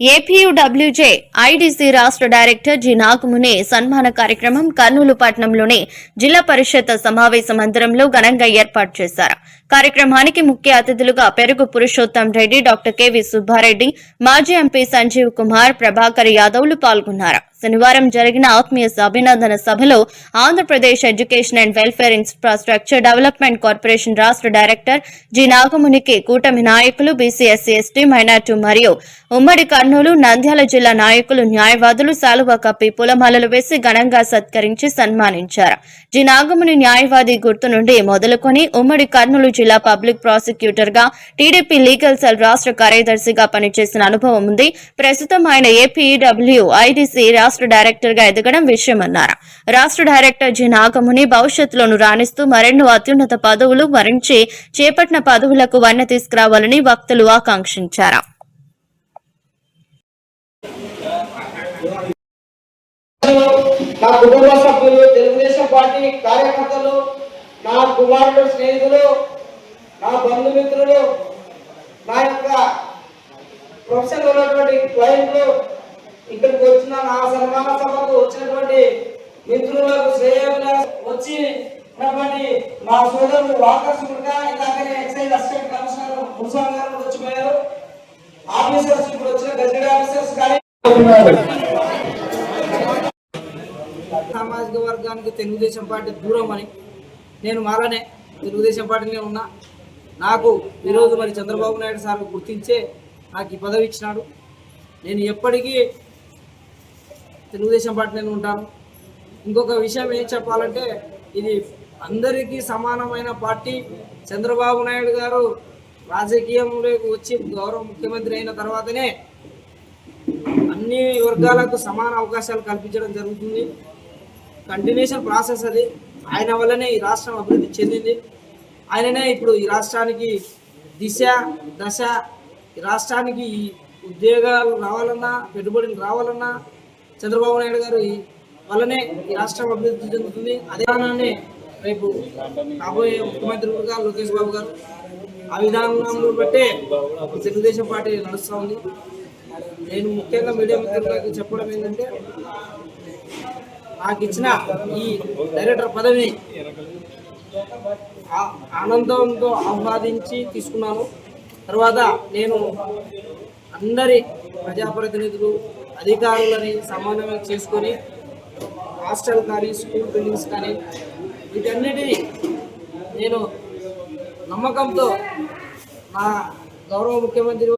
APUWJ IDC రాష్ట్ర director G Nagamuni సన్మాన కార్యక్రమం కర్నూలు పట్టణంలోని జిల్లా పరిషత్ సమావేశ మందిరంలో ఘనంగా ఏర్పాటు చేశారు. కార్యక్రమానికి ముఖ్య అతిథులుగా పెరుగు పురుషోత్తం రెడ్డి డాక్టర్ కెవి సుబ్బారెడ్డి మాజీ ఎంపీ సంజీవ్ కుమార్ ప్రభాకర్ యాదవ్లు పాల్గొన్నారు. శనివారం జరిగిన ఆత్మీయ అభినందన సభలో Andhra Pradesh education and welfare infrastructure development corporation రాష్ట్ర డైరెక్టర్ జి నాగమునికి కూటమి నాయకులు బీసీ ఎస్సీ ఎస్టీ మైనార్టీ మరియు ఉమ్మడి కర్నూలు నంద్యాల జిల్లా నాయకులు న్యాయవాదులు సాలువ కప్పి పూలమాలలు వేసి ఘనంగా సత్కరించి సన్మానించారు. జి నాగముని న్యాయవాది గుర్తు నుండి మొదలుకొని ఉమ్మడి కర్నూలు జిల్లా పబ్లిక్ ప్రాసిక్యూటర్గా టీడీపీ లీగల్ సెల్ రాష్ట్ర కార్యదర్శిగా పనిచేసిన అనుభవం ఉంది. ప్రస్తుతం ఆయన ఏపీడబ్ల్యూ ఐడీసీ రాష్ట్ర డైరెక్టర్గా ఎదగడం విషయమన్నారు. రాష్ట్ర డైరెక్టర్ జి నాగముని భవిష్యత్తులోను రాణిస్తూ మరెన్నో అత్యున్నత పదవులు మరించి చేపట్టిన పదవులకు వన్న తీసుకురావాలని వక్తలు ఆకాంక్షించారు. నా కుటుంబ సభ్యులు తెలుగుదేశం పార్టీ కార్యకర్తలు నా కుమారుడు స్నేహితులు నా బంధుమిత్రులు నా యొక్క ప్రొఫెసర్ ఉన్నటువంటి క్లయింట్లు ఇక్కడికి నా సన్మాన సభకు వచ్చినటువంటి మిత్రులకు శ్రేయోగా వచ్చి ఉన్నటువంటి మా సోదరుడు వాకర్ సుమృగా ఇందాకనే ఎక్సైజ్ అసిస్టెంట్ కమిషనర్ మున్సిపల్ గారు వచ్చిపోయారు ఆఫీసర్స్ ఇప్పుడు వచ్చిన గజెట్ ఆఫీసర్స్ కానీ సామాజిక వర్గానికి తెలుగుదేశం పార్టీ దూరం అని నేను మారానే తెలుగుదేశం పార్టీనే ఉన్నా. నాకు ఈరోజు మరి చంద్రబాబు నాయుడు సార్ గుర్తించే నాకు ఈ పదవి ఇచ్చినాడు. నేను ఎప్పటికీ తెలుగుదేశం పార్టీలో ఉంటాను. ఇంకొక విషయం ఏం చెప్పాలంటే ఇది అందరికీ సమానమైన పార్టీ. చంద్రబాబు నాయుడు గారు రాజకీయంలోకి వచ్చి గౌరవ ముఖ్యమంత్రి అయిన తర్వాతనే అన్ని వర్గాలకు సమాన అవకాశాలు కల్పించడం జరుగుతుంది. కంటిన్యూషన్ ప్రాసెస్ అది. ఆయన వల్లనే ఈ రాష్ట్రం అభివృద్ధి చెందింది. ఆయననే ఇప్పుడు ఈ రాష్ట్రానికి దిశ దశ ఈ రాష్ట్రానికి ఈ ఉద్యోగాలు రావాలన్నా పెట్టుబడులు రావాలన్నా చంద్రబాబు నాయుడు గారు ఈ వల్లనే ఈ రాష్ట్రం అభివృద్ధి చెందుతుంది. అదే విధానాన్ని రేపు కాబోయే ముఖ్యమంత్రిగా లోకేష్ బాబు గారు ఆ విధానంలో బట్టే తెలుగుదేశం పార్టీ నడుస్తూ ఉంది. నేను ముఖ్యంగా మీడియా మిత్రులకు చెప్పడం ఏంటంటే నాకు ఇచ్చిన ఈ డైరెక్టర్ పదవిని ఆ- ఆనందంతో ఆహ్వాదించి తీసుకున్నాను. తర్వాత నేను అందరి ప్రజాప్రతినిధులు అధికారులని సమన్వయం చేసుకొని హాస్టల్ కానీ స్కూల్ బిల్డింగ్స్ కానీ వీటన్నిటిని నేను నమ్మకంతో నా గౌరవ ముఖ్యమంత్రి